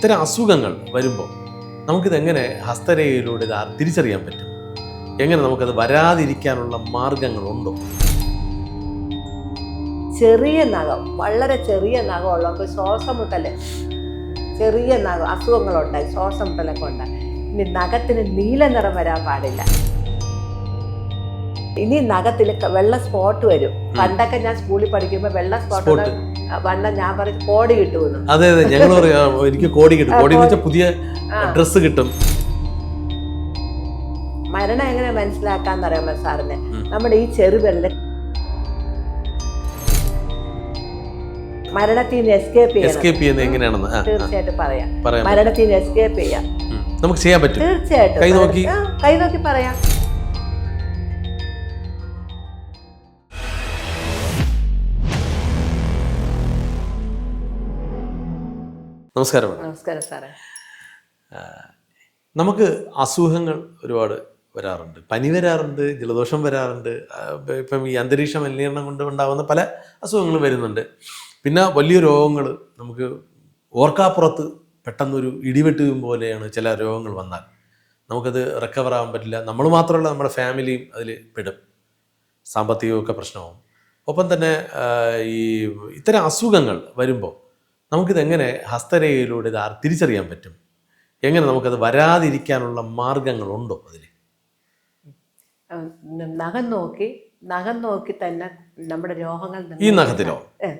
ഇത്തരം അസുഖങ്ങൾ വരുമ്പോൾ നമുക്കിത് എങ്ങനെ ഹസ്തരേഖയിലൂടെ ഇത് തിരിച്ചറിയാൻ പറ്റും? എങ്ങനെ നമുക്കത് വരാതിരിക്കാനുള്ള മാർഗങ്ങളുണ്ടോ? ചെറിയ നഖം വളരെ ചെറിയ നഖമുള്ളവർക്ക് ശ്വാസം മുട്ടൽ ചെറിയ നഖം അസുഖങ്ങളുണ്ടായി ശ്വാസം മുട്ടലൊക്കെ ഉണ്ടായി. ഇനി നഖത്തിന് നീല നിറം വരാൻ പാടില്ല. ഇനി നഖത്തിൽ വെള്ള സ്പോട്ട് വരും. പണ്ടൊക്കെ ഞാൻ സ്കൂളിൽ പഠിക്കുമ്പോൾ വെള്ള സ്പോട്ട് പണ്ട് ഞാൻ പറഞ്ഞു കോടി കിട്ടുമെന്ന്. അതെ അതെ ഞങ്ങൾ പറയാം എനിക്ക് കോടി കിട്ടും. കോടി എന്ന് വെച്ചാൽ പുതിയ. ഡ്രസ്സ് കിട്ടും. മരണം എങ്ങനെ മനസ്സിലാക്കാന്ന് അറിയാമോ സാറിന് നമ്മുടെ ഈ ചെറുവിരൽ മരണത്തിൽ നിന്ന് എസ്കേപ്പ് എസ്കേപ്പ് ചെയ്യുന്നത് എങ്ങനെയാണെന്ന്? തീർച്ചയായിട്ടും പറയാം. മരണത്തിൽ നിന്ന് എസ്കേപ്പ് ചെയ്യാം. നമുക്ക് ചെയ്യാൻ പറ്റും. തീർച്ചയായിട്ടും? കൈ നോക്കി പറയാം. നമസ്കാരം. നമസ്കാരം സാറേ. നമുക്ക് അസുഖങ്ങൾ ഒരുപാട് വരാറുണ്ട്. പനി വരാറുണ്ട് ജലദോഷം വരാറുണ്ട്. ഇപ്പം ഈ അന്തരീക്ഷ മലിനീകരണം കൊണ്ട് ഉണ്ടാകുന്ന പല അസുഖങ്ങളും വരുന്നുണ്ട്. പിന്നെ വലിയ രോഗങ്ങൾ നമുക്ക് ഓർക്കാപ്പുറത്ത് പെട്ടെന്നൊരു ഇടിവെട്ട് പോലെയാണ് ചില രോഗങ്ങൾ വന്നാൽ. നമുക്കത് റിക്കവർ ആവാൻ പറ്റില്ല. നമ്മൾ മാത്രമല്ല നമ്മുടെ ഫാമിലിയും അതിൽ പെടും. സാമ്പത്തികമൊക്കെ പ്രശ്നമാവും. ഒപ്പം തന്നെ ഈ ഇത്തരം അസുഖങ്ങൾ വരുമ്പോൾ നമുക്കിത് എങ്ങനെ ഹസ്തരേഖയിലൂടെ ഇത് തിരിച്ചറിയാൻ പറ്റും? എങ്ങനെ നമുക്കത് വരാതിരിക്കാനുള്ള മാർഗങ്ങളുണ്ടോ അതിൽ നഖം നോക്കി നഖം നോക്കി തന്നെ നമ്മുടെ രോഗങ്ങൾ ഈ. നഖത്തിലോ?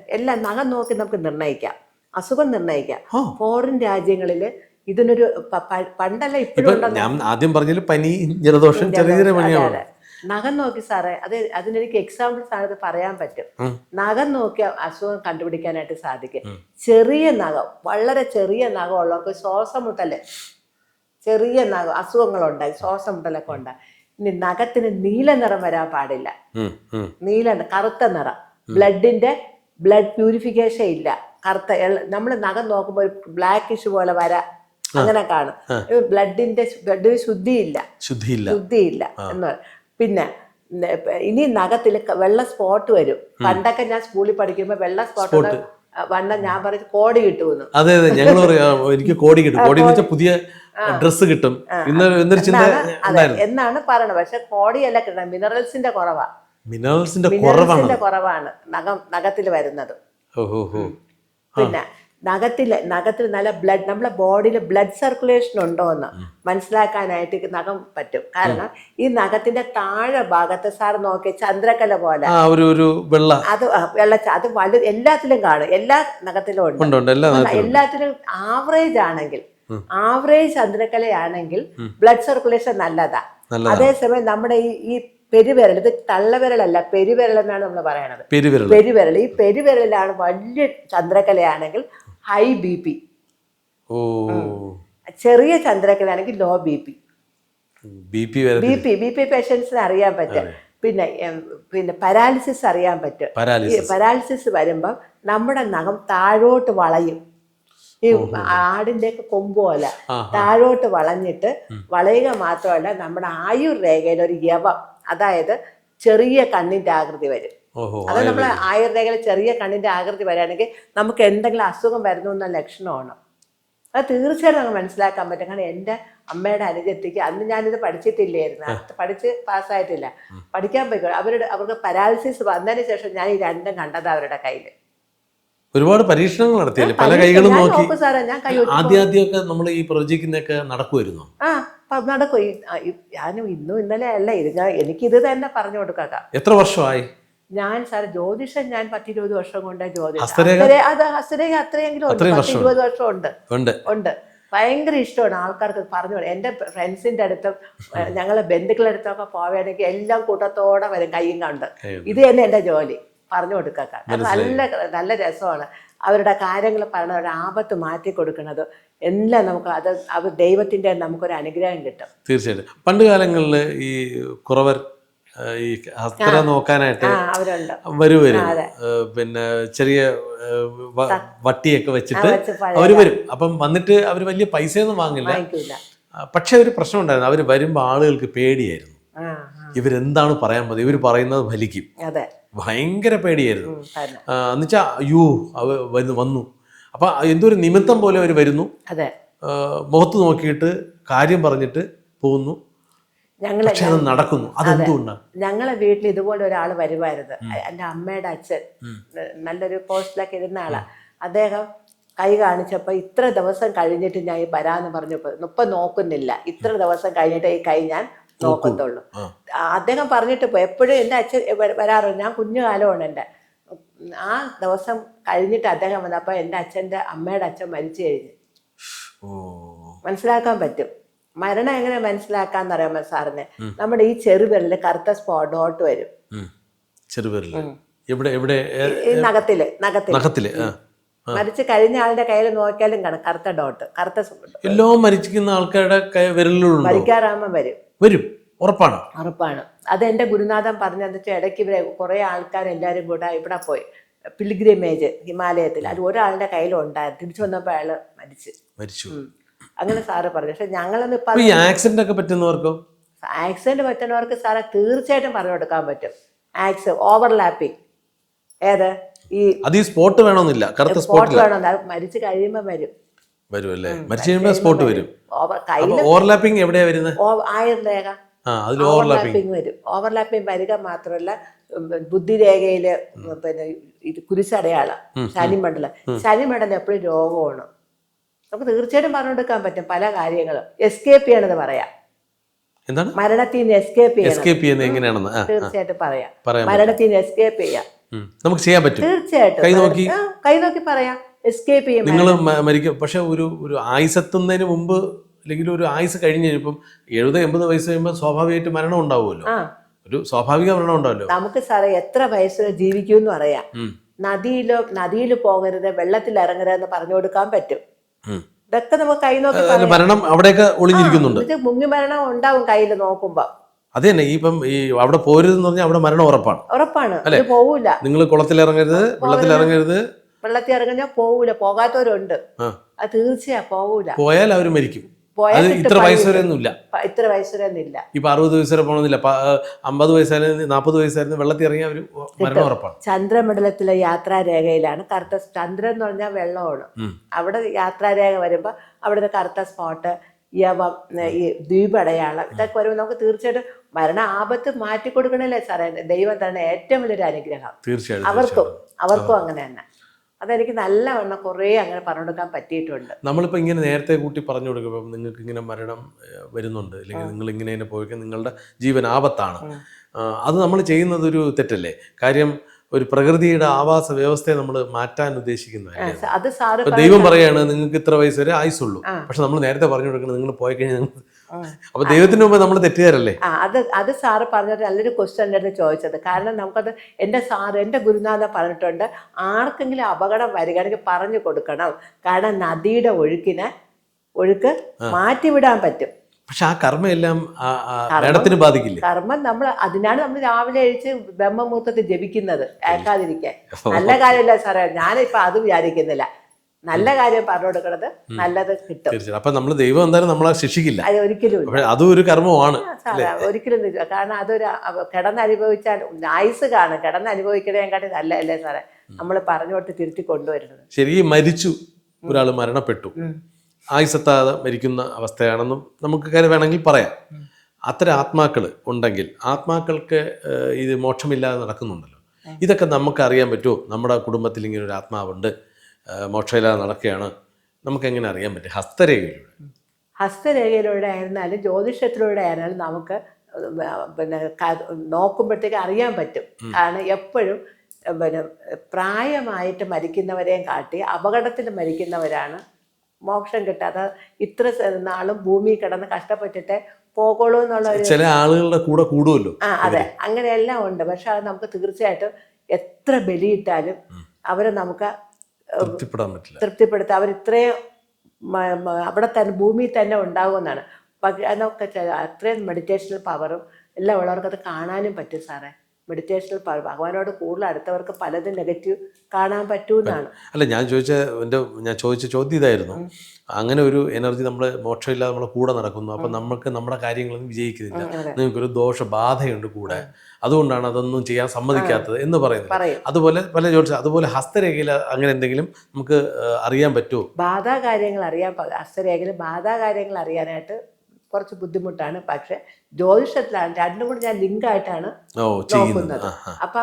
എല്ലാം നഖം നോക്കി നമുക്ക് നിർണയിക്കാം. അസുഖം നിർണയിക്കാം. ഫോറിൻ രാജ്യങ്ങളിൽ ഇതിനൊരു പണ്ടല്ല ഇപ്പോഴും ഞാൻ ആദ്യം പറഞ്ഞതിൽ പനി ജലദോഷം ചെറിയ ചെറിയ പണിയാണ് പനിയാണ്. നഖം നോക്കി സാറേ അത് അതിനെനിക്ക് എക്സാമ്പിൾ സാറത് പറയാൻ പറ്റും. നഖം നോക്കി അസുഖം കണ്ടുപിടിക്കാനായിട്ട് സാധിക്കും. ചെറിയ നഖം വളരെ ചെറിയ നഖം ഉള്ളവർക്ക് ശ്വാസം മുട്ടൽ ചെറിയ നഖം അസുഖങ്ങളുണ്ടായി ശ്വാസം മുട്ടലൊക്കെ ഉണ്ടായി. ഇനി നഖത്തിന് നീല നിറം വരാൻ പാടില്ല. നീല കറുത്ത നിറം. ബ്ലഡിന്റെ ബ്ലഡ് പ്യൂരിഫിക്കേഷൻ ഇല്ല. കറുത്ത നമ്മൾ നഖം നോക്കുമ്പോൾ ബ്ലാക്ക് ബ്ലാക്കിഷ് പോലെ വരാ അങ്ങനെ കാണും. ബ്ലഡിന്റെ ബ്ലഡിന് ശുദ്ധിയില്ല. ശുദ്ധിയില്ല. ശുദ്ധിയില്ല എന്ന്. പിന്നെ ഇനി നഖത്തിൽ വെള്ള സ്പോട്ട് വരും. പണ്ടൊക്കെ ഞാൻ സ്കൂളിൽ പഠിക്കുമ്പോൾ വെള്ള സ്പോട്ട് വണ്ണ ഞാൻ പറഞ്ഞു കോടി കിട്ടുമെന്ന്. അതെ അതെ ഞങ്ങൾ പറയാം എനിക്ക് കോടി കിട്ടും. കോടി വെച്ചാൽ പുതിയ ഡ്രസ്സ് കിട്ടും. ഇന്ന് എന്നൊരു ചിന്ത എന്നാണ് പറയണത്. പക്ഷെ കോടിയല്ല കിട്ടണം മിനറൽസിന്റെ കുറവാ. മിനറൽസിന്റെ കുറവാണ് മിനറൽസിന്റെ കുറവാണ്. നഖം നഖത്തിൽ വരുന്നത്. പിന്നെ നഖത്തിൽ നഖത്തിൽ നല്ല ബ്ലഡ് നമ്മുടെ ബോഡിയിൽ ബ്ലഡ് സർക്കുലേഷൻ ഉണ്ടോ എന്ന് മനസ്സിലാക്കാനായിട്ട് നഖം പറ്റും. കാരണം ഈ നഖത്തിന്റെ താഴെ ഭാഗത്ത് സാർ നോക്കിയ ചന്ദ്രക്കല പോലെ. ഒരു വെള്ള. അത് അത് വലു എല്ലാത്തിലും കാണും. എല്ലാ നഖത്തിലും ഉണ്ട്. എല്ലാത്തിലും ആവറേജ് ആണെങ്കിൽ ആവറേജ് ചന്ദ്രക്കലയാണെങ്കിൽ ബ്ലഡ് സർക്കുലേഷൻ നല്ലതാ. അതേസമയം നമ്മുടെ ഈ ഈ പെരുവിരൽ ഇത് തള്ളവിരലല്ല പെരുവിരൽ എന്നാണ് നമ്മൾ പറയണത്. പെരുവിരൽ. പെരുവിരൽ ഈ പെരുവിരലിലാണ് വലിയ ചന്ദ്രക്കലയാണെങ്കിൽ ഹൈ ബി പി ചെറിയ ചന്ദ്രക്കലയാണെങ്കിൽ low B P B P B P B P പേഷ്യൻസിന് അറിയാൻ പറ്റും. പിന്നെ പിന്നെ പരാലിസിസ് അറിയാൻ പറ്റും. പാരാലിസിസ് വരുമ്പം നമ്മുടെ നഖം താഴോട്ട് വളയും. ഈ ആടിന്റെ ഒക്കെ കൊമ്പ് പോലെ. താഴോട്ട് വളഞ്ഞിട്ട് വളയുക മാത്രമല്ല നമ്മുടെ ആയുർ രേഖയിൽ ഒരു യവം അതായത് ചെറിയ കണ്ണിന്റെ ആകൃതി വരും. അത് നമ്മളെ ആയുർരേഖയിൽ ചെറിയ കണ്ണിന്റെ ആകൃതി വരികയാണെങ്കിൽ നമുക്ക് എന്തെങ്കിലും അസുഖം വരുന്നു എന്ന ലക്ഷണമാണ് അത് തീർച്ചയായിട്ടും നമുക്ക് മനസ്സിലാക്കാൻ പറ്റും. കാരണം എന്റെ അമ്മയുടെ അനുജത്തിക്ക് അന്ന് ഞാനിത് പഠിച്ചിട്ടില്ലായിരുന്നു. പഠിച്ച് പാസ്സായിട്ടില്ല. പഠിക്കാൻ പോയിക്കോ അവരുടെ അവർക്ക് പരാലിസിസ് വന്നതിന് ശേഷം ഞാൻ ഈ രണ്ടും കണ്ടത് അവരുടെ കയ്യിൽ ഒരുപാട് പരീക്ഷണങ്ങൾ നടത്തിയല്ലേ? പല കൈകളും നോക്കി. ആദ്യമൊക്കെ നമ്മൾ ഈ പ്രവചിക്കുന്നൊക്കെ നടക്കുമായിരുന്നു ആ നടക്കും. ഞാനും ഇന്നും ഇന്നലെ അല്ല ഇത് ഞാൻ എനിക്കിത് തന്നെ പറഞ്ഞു കൊടുക്കാം. എത്ര വർഷമായി? ഞാൻ സാർ ജ്യോതിഷം ഞാൻ പത്തിരുപത് വർഷം കൊണ്ട് ജ്യോതിഷം? അത് ഹസ്തരേഖ അത്രയെങ്കിലും ഉണ്ട്. അത്രയും ഇരുപത് വർഷം ഉണ്ട്. ഉണ്ട്. ഭയങ്കര ഇഷ്ടമാണ് ആൾക്കാർക്ക് പറഞ്ഞു. എന്റെ ഫ്രണ്ട്സിന്റെ അടുത്തും ഞങ്ങളെ ബന്ധുക്കളുടെ അടുത്തൊക്കെ പോവുകയാണെങ്കിൽ എല്ലാം കൂട്ടത്തോടെ വരും കയ്യും കണ്ട്. ഇത് തന്നെ എന്റെ ജോലി പറഞ്ഞു കൊടുക്കുക നല്ല നല്ല രസമാണ്. അവരുടെ കാര്യങ്ങൾ പറയണത് അവരുടെ ആപത്ത് മാറ്റി കൊടുക്കുന്നത്. എല്ലാം നമുക്ക് അത് അവർ ദൈവത്തിന്റെ നമുക്കൊരു അനുഗ്രഹം കിട്ടും. തീർച്ചയായിട്ടും. പണ്ട് കാലങ്ങളിൽ ഈ കുറവർ ഈ ഹസ്തര നോക്കാനായിട്ട് വരും അതെ. പിന്നെ ചെറിയ വട്ടിയൊക്കെ വെച്ചിട്ട് അവർ അവർ വരും. അപ്പം വന്നിട്ട് അവർ വലിയ പൈസയൊന്നും വാങ്ങില്ല. പക്ഷെ ഒരു പ്രശ്നം ഉണ്ടായിരുന്നു. അവർ വരുമ്പോൾ ആളുകൾക്ക് പേടിയായിരുന്നു. ഇവരെന്താണ് പറയാൻ മതി ഇവർ പറയുന്നത് ഫലിക്കും. ഭയങ്കര പേടിയായിരുന്നു. എന്നുവെച്ചാ എന്നുവെച്ചാൽ അയ്യോ അവ വന്ന്. അപ്പം അപ്പൊ എന്തോ ഒരു നിമിത്തം പോലെ അവർ വരുന്നു. മുഖത്ത് നോക്കിയിട്ട് കാര്യം പറഞ്ഞിട്ട് പോകുന്നു. ഞങ്ങൾ നടക്കുന്നു. അതെന്തുകൊണ്ടാണ് ഞങ്ങളെ വീട്ടിൽ ഇതുപോലെ ഒരാൾ വരുമായിരുന്നു എന്റെ അമ്മയുടെ അച്ഛൻ. നല്ലൊരു പോസ്റ്റിലൊക്കെ ഇരുന്ന ആളാ. അദ്ദേഹം കൈ കാണിച്ചപ്പോൾ ഇത്ര ദിവസം കഴിഞ്ഞിട്ട് ഞാൻ ഈ വരാന്ന് പറഞ്ഞപ്പോൾ ഇപ്പം നോക്കുന്നില്ല. ഇത്ര ദിവസം കഴിഞ്ഞിട്ട് ഈ കൈ ഞാൻ നോക്കത്തുള്ളൂ. അദ്ദേഹം പറഞ്ഞിട്ട് പോയി. എപ്പോഴും എന്റെ അച്ഛൻ വരാറുണ്ട് ഞാൻ കുഞ്ഞു കാലമാണ് എന്റെ. ആ ദിവസം കഴിഞ്ഞിട്ട് അദ്ദേഹം വന്നപ്പോൾ എന്റെ അച്ഛന്റെ അമ്മയുടെ അച്ഛൻ മരിച്ചു കഴിഞ്ഞു. മനസ്സിലാക്കാൻ പറ്റും. മരണം എങ്ങനെ മനസ്സിലാക്കാന്ന് അറിയാമോ സാറിന്. നമ്മുടെ ഈ ചെറുവിരൽ കറുത്ത സ്പോട്ട് ഡോട്ട് വരും. ചെറുവിരൽ എവിടെ എവിടെ നഖത്തിൽ നഖത്തിൽ. മരിച്ച് കഴിഞ്ഞ ആളുടെ കയ്യിൽ നോക്കിയാലും കാണും കറുത്ത ഡോട്ട് കറുത്ത എല്ലാം മരിച്ചിരിക്കുന്ന ആൾക്കാരുടെ കൈ വിരലുകളുണ്ടോ മരിക്കാറാകുമ്പോൾ വരും. വരും. ഉറപ്പാണ്? ഉറപ്പാണ്. അത് എന്റെ ഗുരുനാഥൻ പറഞ്ഞതെന്ന് വെച്ചാൽ ഇടയ്ക്ക് ഇവരെ കുറേ ആൾക്കാർ എല്ലാവരും കൂടെ ഇവിടെ പോയി. പിൽഗ്രിമേജ് ഹിമാലയത്തിൽ. അത് ഒരാളുടെ കയ്യിലുണ്ടായിരുന്നു. തിരിച്ചു വന്നപ്പോൾ അയാൾ മരിച്ചു. മരിച്ചു. അങ്ങനെ സാറ് പറഞ്ഞു. പക്ഷെ ഞങ്ങളൊന്നും ഈ ആക്സിഡന്റ് ഒക്കെ പറ്റുന്നവർക്കോ? ആക്സിഡന്റ് പറ്റുന്നവർക്ക് സാറെ തീർച്ചയായിട്ടും പറഞ്ഞു കൊടുക്കാൻ പറ്റും. ആക്സ് ഓവർലാപ്പിംഗ് ഏത്? ഈ അത് ഈ സ്പോട്ട് വേണമെന്നില്ല. കറുത്ത സ്പോട്ട് വേണമെന്നില്ല. മരിച്ചു കഴിയുമ്പോൾ വരും. വരും അല്ലേ? മരിച്ചു കഴിയുമ്പോൾ സ്പോട്ട് വരും. ഓവർലാപ്പിംഗ് എവിടെയാ വരുന്നത്? ആയിരം രേഖ ആ അതിൽ ഓവർലാപ്പിംഗ് വരും. ഓവർലാപ്പിംഗ് വരിക മാത്രമല്ല ബുദ്ധിരേഖയിൽ പിന്നെ ഇത് കുരിശടയാളം ശനിമണ്ഡലം. ശനിമണ്ഡലം എപ്പോഴും രോഗമാണ്. നമുക്ക് തീർച്ചയായിട്ടും പറഞ്ഞെടുക്കാൻ പറ്റും പല കാര്യങ്ങളും. എസ്കേപ്പ് ചെയ്യണത് പറയാം. എന്താണ്? മരണത്തിൽ നിന്ന് എസ്കേപ്പ് എസ്കേപ്പ് ചെയ്യുന്നത് എങ്ങനെയാണെന്ന്? തീർച്ചയായിട്ടും പറയാം. മരണത്തിൽ നിന്ന് എസ്കേപ്പ് ചെയ്യാം. നമുക്ക് ചെയ്യാൻ പറ്റും. തീർച്ചയായിട്ടും കൈ നോക്കി? കൈ നോക്കി പറയാം. എസ്കേപ്പ് ചെയ്യും നിങ്ങൾ മരിക്കും. പക്ഷെ ഒരു ഒരു ആയുസെത്തുന്നതിന് മുമ്പ് അല്ലെങ്കിൽ ഒരു ആയുസ് കഴിഞ്ഞ് ഇപ്പം എഴുപത് എൺപത് വയസ്സ് കഴിയുമ്പോൾ സ്വാഭാവികമായിട്ട് മരണം ഉണ്ടാവുമല്ലോ. ഒരു സ്വാഭാവിക മരണം ഉണ്ടാവല്ലോ. നമുക്ക് സാറേ എത്ര വയസ്സിൽ ജീവിക്കൂ എന്ന് പറയാം നദിയിലോ നദിയിൽ പോകരുത് വെള്ളത്തിൽ ഇറങ്ങരുത് എന്ന് പറഞ്ഞു കൊടുക്കാൻ പറ്റും. ഇതൊക്കെ നമുക്ക് കൈ നോക്കി മരണം അവിടെയൊക്കെ ഒളിഞ്ഞിരിക്കുന്നുണ്ട്. മുങ്ങി മരണം ഉണ്ടാവും കയ്യിൽ നോക്കുമ്പോ. അത് തന്നെ ഈ ഇപ്പം ഈ അവിടെ പോരുതെന്ന് പറഞ്ഞാൽ അവിടെ മരണം ഉറപ്പാണ്. ഉറപ്പാണ്. അല്ലെ? പോവൂല. നിങ്ങൾ കുളത്തിൽ ഇറങ്ങരുത് വെള്ളത്തിൽ ഇറങ്ങരുത് വെള്ളത്തിൽ ഇറങ്ങിയാൽ പോവൂല. പോകാത്തവരുണ്ട്. അത് തീർച്ചയാ പോവൂല. പോയാൽ അവർ മരിക്കും. പോയാൽ ഇത്ര പണി. വയസ്സ് വരെ ഒന്നുമില്ല പ- ഇത്ര വയസ്സുവരെയൊന്നുമില്ല. ഇപ്പൊ അറുപത് വയസ്സ് വരെ പോകണമെന്നില്ല അമ്പത് വയസ്സായാലും നാൽപ്പത് വയസ്സായിരുന്നു വെള്ളത്തിൽ ഇറങ്ങിയ ഒരു മരണം ഉറപ്പാണ്. ചന്ദ്രമണ്ഡലത്തിലെ യാത്രാരേഖയിലാണ്. കറുത്ത ചന്ദ്രൻ എന്ന് പറഞ്ഞാൽ വെള്ളമാണ് അവിടെ യാത്രാരേഖ വരുമ്പോൾ അവിടുത്തെ കറുത്ത സ്പോട്ട് യവം ഈ ദ്വീപടയാളം ഇതൊക്കെ വരുമ്പോൾ നമുക്ക് തീർച്ചയായിട്ടും മരണ ആപത്ത് മാറ്റി കൊടുക്കണല്ലേ സാറേ. ദൈവം തന്നെ ഏറ്റവും വലിയൊരു അനുഗ്രഹം. തീർച്ചയായിട്ടും അവർക്കും അവർക്കും അങ്ങനെ തന്നെ. അതെനിക്ക് നല്ലവണ്ണം കുറേ അങ്ങനെ പറഞ്ഞു കൊടുക്കാൻ പറ്റിയിട്ടുണ്ട്. നമ്മളിപ്പോൾ ഇങ്ങനെ നേരത്തെ കൂട്ടി പറഞ്ഞു കൊടുക്കുമ്പോൾ നിങ്ങൾക്ക് ഇങ്ങനെ മരണം വരുന്നുണ്ട്. അല്ലെങ്കിൽ നിങ്ങൾ ഇങ്ങനെ തന്നെ പോയിക്കാൻ നിങ്ങളുടെ ജീവൻ ആപത്താണ്. അത് നമ്മൾ ചെയ്യുന്നത് ഒരു തെറ്റല്ലേ? കാര്യം ഒരു പ്രകൃതിയുടെ ആവാസ വ്യവസ്ഥയെ നമ്മൾ മാറ്റാൻ ഉദ്ദേശിക്കുന്ന ദൈവം പറയാണ് നിങ്ങൾക്ക് ഇത്ര വയസ്സ് വരെ ആയുസുള്ളൂ പക്ഷെ നമ്മൾ നേരത്തെ പറഞ്ഞു കൊടുക്കണം നിങ്ങൾ പോയി കഴിഞ്ഞാൽ അപ്പൊ ദൈവത്തിന് മുമ്പ് നമ്മൾ തെറ്റുകാരല്ലേ അത് അത് സാറ് പറഞ്ഞിട്ട് നല്ലൊരു ക്വസ്റ്റ്യൻ എന്റെ അടുത്ത് ചോദിച്ചത്. കാരണം നമുക്കത് എന്റെ സാറ് എന്റെ ഗുരുനാഥ പറഞ്ഞിട്ടുണ്ട് ആർക്കെങ്കിലും അപകടം വരികയാണെങ്കിൽ പറഞ്ഞു കൊടുക്കണം. കാരണം നദിയുടെ ഒഴുക്കിനെ ഒഴുക്ക് മാറ്റിവിടാൻ പറ്റും. പക്ഷെ ആ കർമ്മയെല്ലാം മേഡത്തിന് ബാധിക്കില്ലേ? കർമ്മം നമ്മൾ അതിനാണ് നമ്മൾ രാവിലെ അഴിച്ച് ബ്രഹ്മമുഹൂർത്തത്തിൽ ജപിക്കുന്നത്. ഏക്കാതിരിക്കാൻ നല്ല കാര്യമല്ല സാറേ ഞാനിപ്പോൾ അത് വിചാരിക്കുന്നില്ല. നല്ല കാര്യം പറഞ്ഞു കൊടുക്കണത് നല്ലത് കിട്ടും. അപ്പൊ നമ്മൾ ദൈവം എന്തായാലും നമ്മളെ ശിക്ഷിക്കില്ല. അത് ഒരിക്കലും അതും ഒരു കർമ്മമാണ് ഒരിക്കലും കാരണം അതൊരു കിടന്നനുഭവിച്ചാൽ ആയുസ് കാണും. കിടന്നനുഭവിക്കണേക്കാട്ടി നല്ലതല്ലേ സാറേ? നമ്മൾ പറഞ്ഞു കൊടുത്ത് തിരുത്തി കൊണ്ടുവരുന്നത്. ശരി മരിച്ചു ഒരാൾ മരണപ്പെട്ടു. ആയുസെത്താതെ മരിക്കുന്ന അവസ്ഥയാണെന്നും നമുക്ക് കാര്യം വേണമെങ്കിൽ പറയാം. അത്തരം ആത്മാക്കൾ ഉണ്ടെങ്കിൽ ആത്മാക്കൾക്ക് ഇത് മോക്ഷമില്ലാതെ നടക്കുന്നുണ്ടല്ലോ. ഇതൊക്കെ നമുക്ക് അറിയാൻ പറ്റുമോ? നമ്മുടെ കുടുംബത്തിൽ ഇങ്ങനെ ഒരു ആത്മാവുണ്ട്. ഏഹ്, മോക്ഷമില്ലാതെ നടക്കുകയാണ്. നമുക്ക് എങ്ങനെ അറിയാൻ പറ്റും? ഹസ്തരേഖയിലൂടെ. ഹസ്തരേഖയിലൂടെ ആയിരുന്നാലും ജ്യോതിഷത്തിലൂടെ ആയിരുന്നാലും നമുക്ക് പിന്നെ നോക്കുമ്പോഴത്തേക്ക് അറിയാൻ പറ്റും. കാരണം എപ്പോഴും പിന്നെ പ്രായമായിട്ട് മരിക്കുന്നവരെയും കാട്ടി അപകടത്തിൽ മരിക്കുന്നവരാണ് മോക്ഷം കിട്ടാതെ ഇത്ര നാളും ഭൂമി കിടന്ന് കഷ്ടപ്പെട്ടിട്ട് പോകുള്ളൂ എന്നുള്ള ചില ആളുകളുടെ കൂടെ കൂടുമല്ലോ ആ അതെ. അങ്ങനെയെല്ലാം ഉണ്ട്. പക്ഷെ അത് നമുക്ക് തീർച്ചയായിട്ടും എത്ര ബലിയിട്ടാലും അവരെ നമുക്ക് തൃപ്തിപ്പെടാൻ പറ്റില്ല. തൃപ്തിപ്പെടുത്തുക അവർ ഇത്രയും അവിടെ തന്നെ ഭൂമിയിൽ തന്നെ ഉണ്ടാകുമെന്നാണ് പക്ഷേ അതൊക്കെ അത്രയും മെഡിറ്റേഷണൽ പവറും എല്ലാം ഉള്ളവർക്ക് അത് കാണാനും പറ്റും സാറേ. മെഡിറ്റേഷനിൽ ഭഗവാനോട് കൂടുതൽ അടുത്തവർക്ക് പലതും നെഗറ്റീവ് കാണാൻ പറ്റൂന്നാണ്. അല്ല ഞാൻ ചോദിച്ച എന്റെ ഞാൻ ചോദിച്ച ചോദ്യം ഇതായിരുന്നു. അങ്ങനെ ഒരു എനർജി നമ്മൾ മോക്ഷമില്ലാതെ നമ്മളെ കൂടെ നടക്കുന്നു. അപ്പം നമുക്ക് നമ്മുടെ കാര്യങ്ങളൊന്നും വിജയിക്കുന്നില്ല. നിങ്ങൾക്കൊരു ദോഷബാധയുണ്ട് കൂടെ. അതുകൊണ്ടാണ് അതൊന്നും ചെയ്യാൻ സമ്മതിക്കാത്തത് എന്ന് പറയുന്നത്. അതുപോലെ പല ചോദിച്ചു അതുപോലെ ഹസ്തരേഖയിൽ അങ്ങനെ എന്തെങ്കിലും നമുക്ക് അറിയാൻ പറ്റുമോ ബാധാ കാര്യങ്ങൾ അറിയാൻ ഹസ്തരേഖയിൽ ബാധാ കാര്യങ്ങൾ അറിയാനായിട്ട് കുറച്ച് ബുദ്ധിമുട്ടാണ്. പക്ഷെ ജ്യോതിഷത്തിലാണ്. രണ്ടും കൂടി ഞാൻ ലിങ്കായിട്ടാണ് നോക്കുന്നത്. അപ്പൊ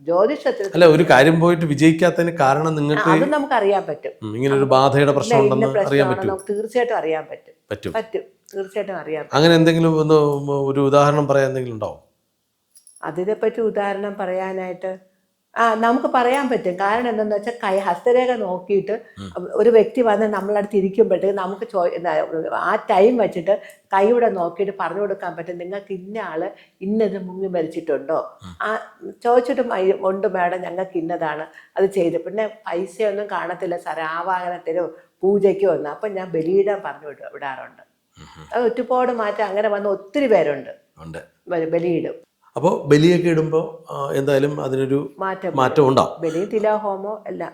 ജ്യോതിഷത്തിൽ അല്ല ഒരു കാര്യം പോയിട്ട് വിജയിക്കാത്തതിന് കാരണം നിങ്ങൾക്ക് അത് നമുക്ക് അറിയാൻ പറ്റും ഇങ്ങനെ ഒരു ബാധയുടെ പ്രശ്നം ഉണ്ടെന്ന് അറിയാൻ പറ്റും തീർച്ചയായിട്ടും അറിയാൻ പറ്റും. പറ്റും. പറ്റും. തീർച്ചയായിട്ടും അറിയാം അങ്ങനെ എന്തെങ്കിലും ഒന്ന് ഒരു ഉദാഹരണം പറയാൻ എന്തെങ്കിലും ഉണ്ടാവും അതിനെപ്പറ്റി ഉദാഹരണം പറയാനായിട്ട് ആ നമുക്ക് പറയാൻ പറ്റും. കാരണം എന്തെന്ന് വെച്ചാൽ കൈ ഹസ്തരേഖ നോക്കിയിട്ട് ഒരു വ്യക്തി വന്ന് നമ്മളടുത്ത് ഇരിക്കുമ്പോഴത്തേക്ക് നമുക്ക് ചോ ആ ടൈം വെച്ചിട്ട് കൈയുടെ നോക്കിയിട്ട് പറഞ്ഞു കൊടുക്കാൻ പറ്റും. നിങ്ങൾക്ക് ഇന്ന ആൾ ഇന്നത് മുങ്ങി മരിച്ചിട്ടുണ്ടോ? ആ ചോദിച്ചിട്ട് ഉണ്ട് മാഡം ഞങ്ങൾക്ക് ഇന്നതാണ് അത് ചെയ്ത് പിന്നെ പൈസയൊന്നും കാണത്തില്ല സാറേ ആവാഹനത്തിനോ പൂജയ്ക്കോ ഒന്നും. അപ്പം ഞാൻ ബലിയിടാൻ പറഞ്ഞു വിട- വിടാറുണ്ട്. അത് ഒറ്റപ്പാട് മാറ്റം അങ്ങനെ വന്ന ഒത്തിരി പേരുണ്ട്. ബലിയിടും. അപ്പോൾ ബലിയൊക്കെ ഇടുമ്പോൾ എന്തായാലും അതിനൊരു മാറ്റം. മാറ്റം ഉണ്ടാവും. ബലി അല്ല എല്ലാം.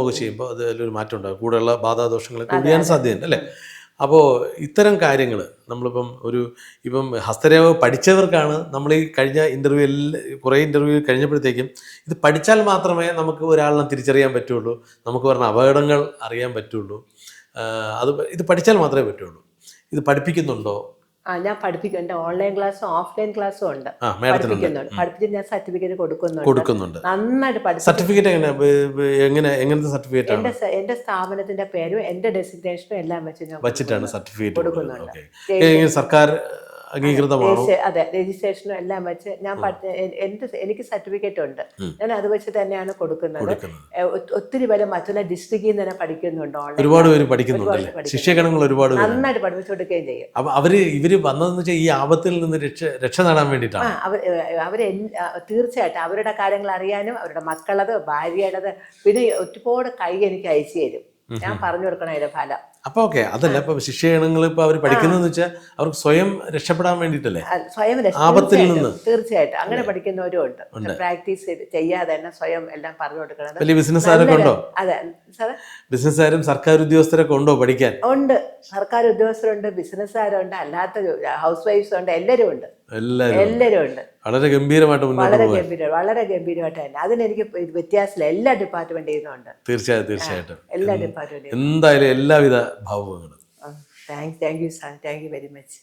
ഒക്കെ ചെയ്യുമ്പോൾ അതിലൊരു മാറ്റം ഉണ്ടാകും കൂടെയുള്ള ബാധാദോഷങ്ങളൊക്കെ ഒഴിയാൻ സാധ്യതയുണ്ട് അല്ലേ? അപ്പോൾ ഇത്തരം കാര്യങ്ങൾ നമ്മളിപ്പം ഒരു ഇപ്പം ഹസ്തരേഖ പഠിച്ചവർക്കാണ് നമ്മൾ ഈ കഴിഞ്ഞ ഇന്റർവ്യൂവിൽ കുറേ ഇന്റർവ്യൂ കഴിഞ്ഞപ്പോഴത്തേക്കും ഇത് പഠിച്ചാൽ മാത്രമേ നമുക്ക് ഒരാളിനെ തിരിച്ചറിയാൻ പറ്റുള്ളൂ നമുക്ക് പറഞ്ഞ അപകടങ്ങൾ അറിയാൻ പറ്റുള്ളൂ അത് ഇത് പഠിച്ചാൽ മാത്രമേ പറ്റുള്ളൂ. ഇത് പഠിപ്പിക്കുന്നുണ്ടോ? ആ ഞാൻ പഠിപ്പിക്കും. എന്റെ ഓൺലൈൻ ക്ലാസ്സും ഓഫ്ലൈൻ ക്ലാസ്സും ഉണ്ട്. പഠിപ്പിക്കുന്നുണ്ട്. പഠിപ്പിച്ച് ഞാൻ സർട്ടിഫിക്കറ്റ് കൊടുക്കുന്നുണ്ട്. കൊടുക്കുന്നുണ്ട്. നന്നായിട്ട് പഠിച്ചു സർട്ടിഫിക്കറ്റ് എങ്ങനെ? എങ്ങനത്തെ സർട്ടിഫിക്കറ്റ് ആണ്? എന്റെ എന്റെ സ്ഥാപനത്തിന്റെ പേരും എന്റെ ഡെസിഗ്നേഷനും എല്ലാം വെച്ച് ഞാൻ വെച്ചിട്ടാണ് സർട്ടിഫിക്കറ്റ് കൊടുക്കുന്നുണ്ട്. സർക്കാർ അംഗീകൃതമാണോ അതെ രജിസ്ട്രേഷനും എല്ലാം വെച്ച് ഞാൻ എന്ത് എനിക്ക് സർട്ടിഫിക്കറ്റ് ഉണ്ട്. ഞാൻ അത് വെച്ച് തന്നെയാണ് കൊടുക്കുന്നത്. ഒത്തിരി പേര് മറ്റുള്ള ഡിസ്ട്രിക്റ്റിൽ നിന്ന് തന്നെ പഠിക്കുന്നുണ്ട് ഒരുപാട് പേര് പഠിക്കുന്നുണ്ട് ശിക്ഷണങ്ങൾ ഒരുപാട് നന്നായിട്ട് പഠിപ്പിച്ചു കൊടുക്കുകയും ചെയ്യും. അപ്പൊ അവർ ഇവർ വന്നതെന്ന് വെച്ചാൽ ഈ ആപത്തിൽ നിന്ന് രക്ഷ രക്ഷ നേടാൻ വേണ്ടിട്ടാണ് വേണ്ടിയിട്ടാണ് അവർ തീർച്ചയായിട്ടും അവരുടെ കാര്യങ്ങൾ അറിയാനും അവരുടെ മക്കളത് ഭാര്യയുടേത് പിന്നെ ഒരുപാട് കൈ എനിക്ക് അയച്ചു തരും. ഞാൻ പറഞ്ഞു കൊടുക്കണം അതിന്റെ ഫലം. അപ്പൊ ഓക്കെ അതല്ല ഇപ്പൊ ശിക്ഷണങ്ങൾ ഇപ്പൊ അവർ പഠിക്കുന്നതെന്ന് വെച്ചാൽ അവർക്ക് സ്വയം രക്ഷപ്പെടാൻ വേണ്ടിട്ടല്ലേ സ്വയം ആപത്തിൽ തീർച്ചയായിട്ടും, നിന്ന്. തീർച്ചയായിട്ടും. അങ്ങനെ പഠിക്കുന്നവരും ഉണ്ട്. പ്രാക്ടീസ് ചെയ്യാതെ തന്നെ സ്വയം എല്ലാം പറഞ്ഞു കൊടുക്കണം വലിയ ബിസിനസ്സുകാരൊക്കെ ഉണ്ടോ? അതെ ബിസിനസ്സുകാരും സർക്കാർ ഉദ്യോഗസ്ഥരൊക്കെ ഉണ്ടോ പഠിക്കാൻ? ഉണ്ട്. സർക്കാർ ഉദ്യോഗസ്ഥരുണ്ട് ബിസിനസ്സുകാരുണ്ട് അല്ലാത്ത ഹൗസ് വൈഫ്സ് ഉണ്ട് എല്ലാരും ഉണ്ട്. എല്ലാവരും ഉണ്ട്. വളരെ ഗംഭീരമായിട്ട് വളരെ പോകാൻ വളരെ ഗംഭീരമായിട്ട് തന്നെ. അതിനെനിക്ക് വ്യത്യാസമില്ല. എല്ലാ ഡിപ്പാർട്ട്മെന്റിൽ നിന്നുണ്ട് തീർച്ചയായും തീർച്ചയായിട്ടും എല്ലാ ഡിപ്പാർട്ട്മെന്റിൽ എന്തായാലും എല്ലാവിധ ഭാവങ്ങളും thank thank you sir thank you very much